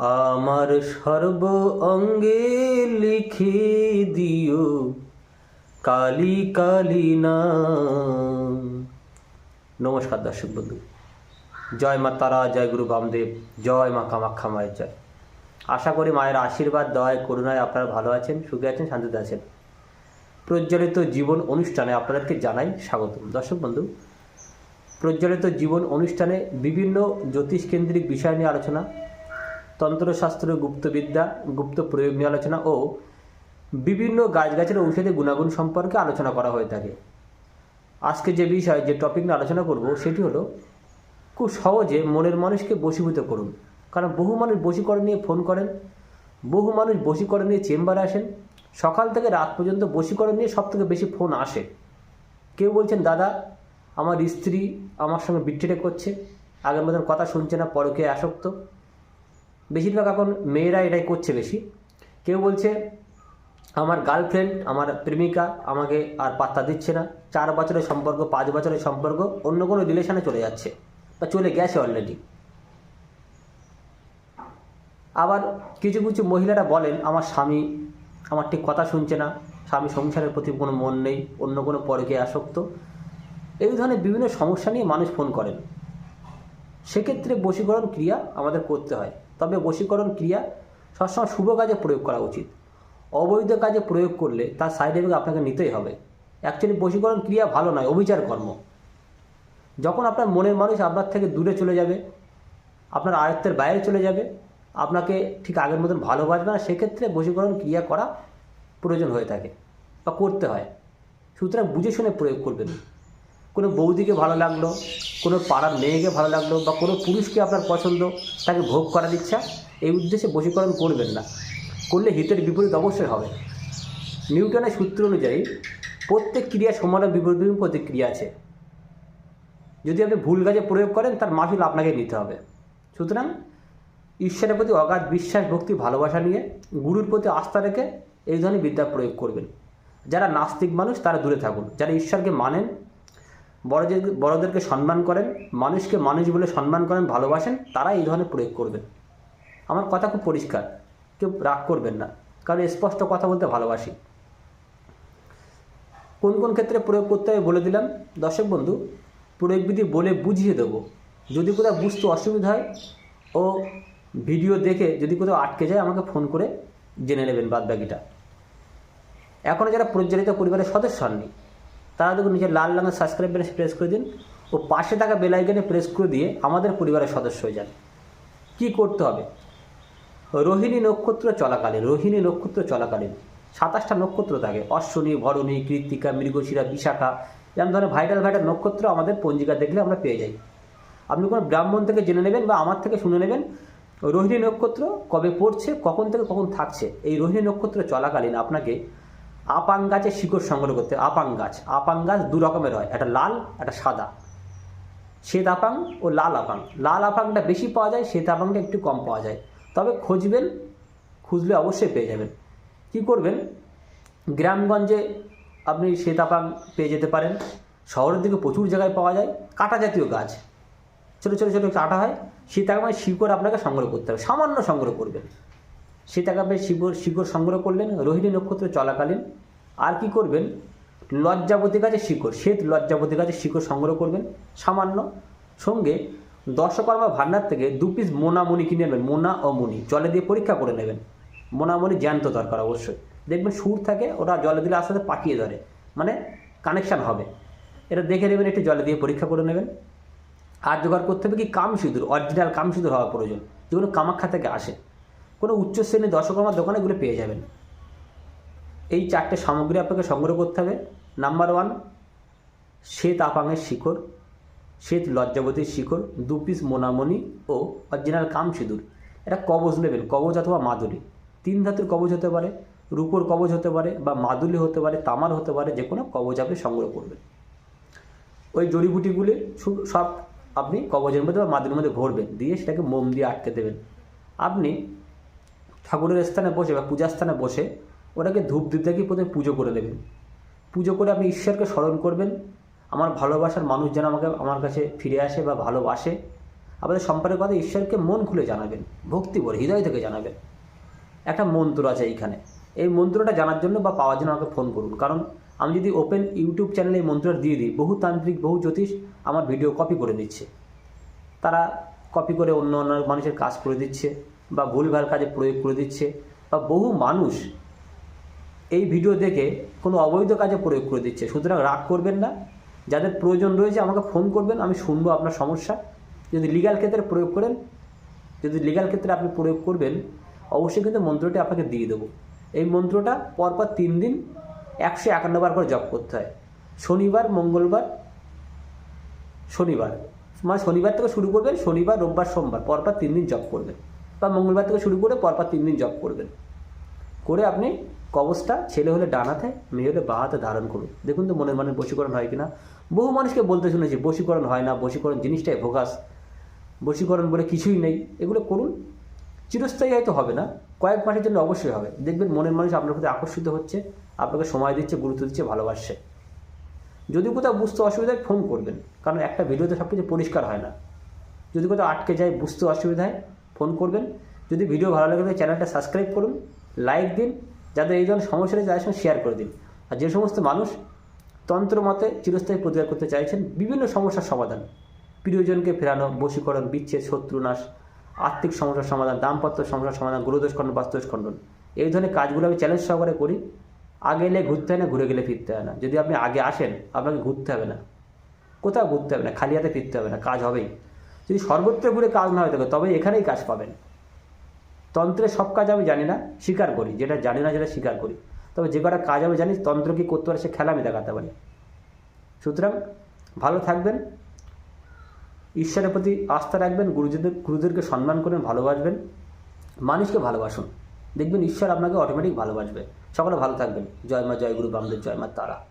আমার সর্ব অঙ্গে লিখে দিও কালী কালী নাম। নমস্কার দর্শক বন্ধু। জয় মা তারা, জয় গুরু বামদেব, জয় মা কামাখ্যা মায়ের জয়। আশা করি মায়ের আশীর্বাদ, দয়, করুণায় আপনারা ভালো আছেন, সুখে আছেন, শান্তিতে আছেন। প্রজ্বলিত জীবন অনুষ্ঠানে আপনাদেরকে জানাই স্বাগতম। দর্শক বন্ধু, প্রজ্বলিত জীবন অনুষ্ঠানে বিভিন্ন জ্যোতিষকেন্দ্রিক বিষয় নিয়ে আলোচনা তন্ত্রশাস্ত্র, গুপ্তবিদ্যা, গুপ্ত প্রয়োগ নিয়ে আলোচনা ও বিভিন্ন গাছগাছের ঔষধের গুণাগুণ সম্পর্কে আলোচনা করা হয়ে থাকে। আজকে যে বিষয়, যে টপিক নিয়ে আলোচনা করব, সেটি হলো, খুব সহজে মনের মানুষকে বশীভূত করুন। কারণ বহু মানুষ বশীকরণ নিয়ে ফোন করেন, বহু মানুষ বশীকরণ নিয়ে চেম্বারে আসেন, সকাল থেকে রাত পর্যন্ত বশীকরণ নিয়ে সব থেকে বেশি ফোন আসে। কেউ বলছেন, দাদা, আমার স্ত্রী আমার সঙ্গে বিট্রেটে করছে, আগের মতন কথা শুনছে না পরকে আসক্ত। বেশিরভাগ এখন মেয়েরা এটাই করছে বেশি। কেউ বলছে, আমার গার্লফ্রেন্ড আমার প্রেমিকা আমাকে আর পাত্তা দিচ্ছে না। চার বছরের সম্পর্ক, পাঁচ বছরের সম্পর্ক, অন্য কোনো রিলেশনে চলে যাচ্ছে বা চলে গেছে অলরেডি আবার কিছু কিছু মহিলারা বলেন, আমার স্বামী আমার ঠিক কথা শুনছে না। স্বামী সংসারের প্রতি কোনো মন নেই, অন্য কোনো পরকে আসক্ত। এই ধরনের বিভিন্ন সমস্যা নিয়ে মানুষ ফোন করেন। সেক্ষেত্রে বশীকরণ ক্রিয়া আমাদের করতে হয়। তবে বশীকরণ ক্রিয়া সবসময় শুভ কাজে প্রয়োগ করা উচিত। অবৈধ কাজে প্রয়োগ করলে তার সাইড এফেক্ট আপনাকে নিতেই হবে। অ্যাকচুয়ালি বশীকরণ ক্রিয়া ভালো নয়, অবিচার কর্ম। যখন আপনার মনের মানুষ আপনার থেকে দূরে চলে যাবে, আপনার আয়ত্তের বাইরে চলে যাবে, আপনাকে ঠিক আগের মতন ভালোবাসবে না, সেক্ষেত্রে বশীকরণ ক্রিয়া করা প্রয়োজন হয়ে থাকে বা করতে হয়। সুতরাং বুঝে শুনে প্রয়োগ করবেন। কোনো বৌদিকে ভালো লাগল, কোনো পাড়ার মেয়েকে ভালো লাগল বা কোনো পুরুষকে আপনার পছন্দ, তাকে ভোগ করার ইচ্ছা এই উদ্দেশ্যে বশীকরণ করবেন না। করলে হিতের বিপরীত অবশ্যই হবে। নিউটনের সূত্র অনুযায়ী প্রত্যেক ক্রিয়া সমান বিপরীত প্রতিক্রিয়া আছে। যদি আপনি ভুল কাজে প্রয়োগ করেন, তার মাসুল আপনাকে নিতে হবে। সুতরাং ঈশ্বরের প্রতি অগাধ বিশ্বাস, ভক্তি, ভালোবাসা নিয়ে গুরুর প্রতি আস্থা রেখে এই ধরনের বিদ্যা প্রয়োগ করবেন। যারা নাস্তিক মানুষ, তারা দূরে থাকুন। যারা ঈশ্বরকে মানেন বড়দের বড়দেরকে সম্মান করেন, মানুষকে মানুষ বলে সম্মান করেন, ভালোবাসেন তারা এই ধরনের প্রয়োগ করবেন। আমার কথা খুব পরিষ্কার, কেউ রাগ করবেন না, কারণ স্পষ্ট কথা বলতে ভালোবাসি। কোন কোন ক্ষেত্রে প্রয়োগ করতে হবে বলে দিলাম। দর্শক বন্ধু, প্রয়োগবিধি বলে বুঝিয়ে দেবো। যদি কোথাও বুঝতে অসুবিধা হয় ও ভিডিও দেখে যদি কোথাও আটকে যায়, আমাকে ফোন করে জেনে নেবেন বাদবাকিটা। এখনও যারা প্রজ্বলিত পরিবারের সদস্য হননি তারা দেখুন নিজের লাল রঙের সাবস্ক্রাইব বাটনে প্রেস করে দিন ও পাশে থাকা বেলাইকানে প্রেস করে দিয়ে আমাদের পরিবারের সদস্য হয়ে যান। কী করতে হবে? রোহিণী নক্ষত্র চলাকালীন রোহিণী নক্ষত্র চলাকালীন সাতাশটা নক্ষত্র থাকে। অশ্বনী, ভরণী, কৃত্তিকা, মৃগশিরা, বিশাখা এরকম ধরনের ভাইটাল ভাইটাল নক্ষত্র আমাদের পঞ্জিকা দেখলে আমরা পেয়ে যাই। আপনি কোনো ব্রাহ্মণ থেকে জেনে নেবেন বা আমার থেকে শুনে নেবেন রোহিণী নক্ষত্র কবে পড়ছে, কখন থেকে কখন থাকছে। এই রোহিণী নক্ষত্র চলাকালীন আপনাকে আপাং গাছের শিকড় সংগ্রহ করতে। আপাং গাছ। আপাং গাছ দু রকমের হয়। একটা লাল, একটা সাদা। শ্বেত আপাং ও লাল আপাং। লাল আপাংটা বেশি পাওয়া যায় শ্বেত আপাংটা একটু কম পাওয়া যায়। তবে খুঁজবেন, খুঁজলে অবশ্যই পেয়ে যাবেন। কি করবেন? গ্রামগঞ্জে আপনি শ্বেত আপাং পেয়ে যেতে পারেন। শহরের দিকে প্রচুর জায়গায় পাওয়া যায়। কাটা জাতীয় গাছ। ছোটো ছোটো ছোটো, কাটা হয়। সীতাকামের শিকড় আপনাকে সংগ্রহ করতে হবে। সামান্য সংগ্রহ করবেন। সীতাকামের শিকড় শিকড় সংগ্রহ করলেন, রোহিণী নক্ষত্র চলাকালীন। আর কি করবেন? লজ্জাবতী গাছের শিকড়। শ্বেত লজ্জাবতী গাছের শিকড় সংগ্রহ করবেন। সামান্য সঙ্গে দশকর্মা ভান্ডার থেকে দু পিস মোনামণি কিনে নেবেন। মোনা ও মণি জলে দিয়ে পরীক্ষা করে নেবেন। মোনামণি জ্যান্ত দরকার অবশ্যই। দেখবেন সুর থাকে, ওরা জলে দিলে আস্তে আস্তে পাকিয়ে ধরে। মানে কানেকশান হবে। এটা দেখে নেবেন, একটু জলে দিয়ে পরীক্ষা করে নেবেন। আর জোগাড় করতে হবে কি কাম সিঁদুর? অরিজিনাল কাম সিঁদুর হওয়া প্রয়োজন। যেগুলো কামাখ্যা থেকে আসে। কোনো উচ্চ শ্রেণির দশকর্মার দোকানে এগুলো পেয়ে যাবেন। এই চারটে সামগ্রী আপনাকে সংগ্রহ করতে হবে। নাম্বার ওয়ান শ্বেত আপাঙের শিকড়, শ্বেত লজ্জাবতীর শিকড়, দু পিস মোনামণি ও অরিজিনাল কাম সিঁদুর। এটা কবচ নেবেন কবচ অথবা মাদুরি তিন ধাতুর কবচ হতে পারে, রূপোর কবচ হতে পারে বা মাদুলি হতে পারে, তামার হতে পারে, যে কোনো কবচ আপনি সংগ্রহ করবেন। ওই জড়িবুটিগুলি সব আপনি কবজের মধ্যে বা মাদুরির মধ্যে ভরবেন দিয়ে সেটাকে মোম দিয়ে আটকে দেবেন। আপনি ঠাকুরের স্থানে বসে বা পূজার স্থানে বসে ওটাকে ধূপ দিতে গিয়ে প্রথমে পুজো করে দেবেন। পুজো করে আপনি ঈশ্বরকে স্মরণ করবেন। আমার ভালোবাসার মানুষ যেন আমাকে, আমার কাছে ফিরে আসে বা ভালোবাসে, আপনাদের সম্পর্কের কথা ঈশ্বরকে মন খুলে জানাবেন, ভক্তি ভরে, হৃদয় থেকে জানাবেন। একটা মন্ত্র আছে এইখানে। এই মন্ত্রটা জানার জন্য বা পাওয়ার জন্য আমাকে ফোন করুন। কারণ আমি যদি ওপেন ইউটিউব চ্যানেলে এই মন্ত্রটা দিয়ে দিই, বহু তান্ত্রিক, বহু জ্যোতিষ আমার ভিডিও কপি করে দিচ্ছে। তারা কপি করে অন্য অন্য মানুষের কাজ করে দিচ্ছে। বা ভুলভাল কাজে প্রয়োগ করে দিচ্ছে বা বহু মানুষ এই ভিডিও দেখে কোনো অবৈধ কাজে প্রয়োগ করে দিচ্ছে। সুতরাং রাগ করবেন না। যাদের প্রয়োজন রয়েছে আমাকে ফোন করবেন, আমি শুনব আপনার সমস্যা। যদি লিগ্যাল ক্ষেত্রে প্রয়োগ করেন, যদি লিগাল ক্ষেত্রে আপনি প্রয়োগ করবেন, অবশ্যই কিন্তু মন্ত্রটি আপনাকে দিয়ে দেবো। এই মন্ত্রটা পরপর তিন দিন একশো একান্ন বার করে জপ করতে হয়। শনিবার, মঙ্গলবার, শনিবার। মানে শনিবার থেকে শুরু করবেন, শনিবার, রোববার, সোমবার পরপর তিন দিন জব করবেন। বা মঙ্গলবার থেকে শুরু করে পরপর তিন দিন জব করবেন। করে আপনি কবচটা ছেলে হলে ডান হাতে, মেয়ে হলে বাঁ হাতে ধারণ করুন। দেখুন তো মনের মনে বশীকরণ হয় কিনা। বহু মানুষকে বলতে শুনেছি, বশীকরণ হয় না, বশীকরণ জিনিসটাই ভোগাস। বশীকরণ বলে কিছুই নেই। এগুলো করুন। চিরস্থায়ী হয়তো হবে না। কয়েক মাসের জন্য অবশ্যই হবে। দেখবেন মনের মানুষ আপনার প্রতি আকর্ষিত হচ্ছে, আপনাকে সময় দিচ্ছে, গুরুত্ব দিচ্ছে, ভালোবাসছে। যদি কোথাও বুঝতে অসুবিধায় ফোন করবেন। কারণ একটা ভিডিওতে সব কিছু পরিষ্কার হয় না। যদি কোথাও আটকে যায়, বুঝতে অসুবিধা হয় ফোন করবেন। যদি ভিডিও ভালো লাগে চ্যানেলটা সাবস্ক্রাইব করুন, লাইক দিন, যাদের এই ধরনের সমস্যা রয়েছে তাদের সঙ্গে শেয়ার করে দিন। আর যে সমস্ত মানুষ তন্ত্র মতে চিরস্থায়ী প্রতিকার করতে চাইছেন, বিভিন্ন সমস্যার সমাধান। প্রিয়জনকে ফেরানো, বশীকরণ, বিচ্ছেদ শত্রুনাশ আর্থিক সমস্যার সমাধান, দাম্পত্য সমস্যার সমাধান গুরুদোষ খণ্ডন, বাস্তুদোষ খণ্ডন। এই ধরনের কাজগুলো আমি চ্যালেঞ্জ সহকারে করি। আগে এলে ঘুরতে হয় না, ঘুরে গেলে ফিরতে হয় না। যদি আপনি আগে আসেন, আপনাকে ঘুরতে হবে না। কোথাও ঘুরতে হবে না, খালি হাতে ফিরতে হবে না, কাজ হবেই। যদি সর্বত্র ঘুরে কাজ না হয়ে থাকে, তবে এখানেই কাজ পাবেন। তন্ত্রের সব কাজ আমি জানি না, স্বীকার করি। যেটা জানি না যেটা স্বীকার করি। তবে যে কটা কাজ আমি জানি, তন্ত্র কি করতে পারে সে খেলা আমি দেখাতে পারি। সুতরাং ভালো থাকবেন, ঈশ্বরের প্রতি আস্থা রাখবেন, গুরুজনদের গুরুদেরকে সম্মান করবেন ভালোবাসবেন, মানুষকে ভালোবাসুন। দেখবেন ঈশ্বর আপনাকে অটোমেটিক ভালোবাসবে। সকলে ভালো থাকবেন। জয় মা, জয় গুরু, বামদেব, জয় মা, তারা।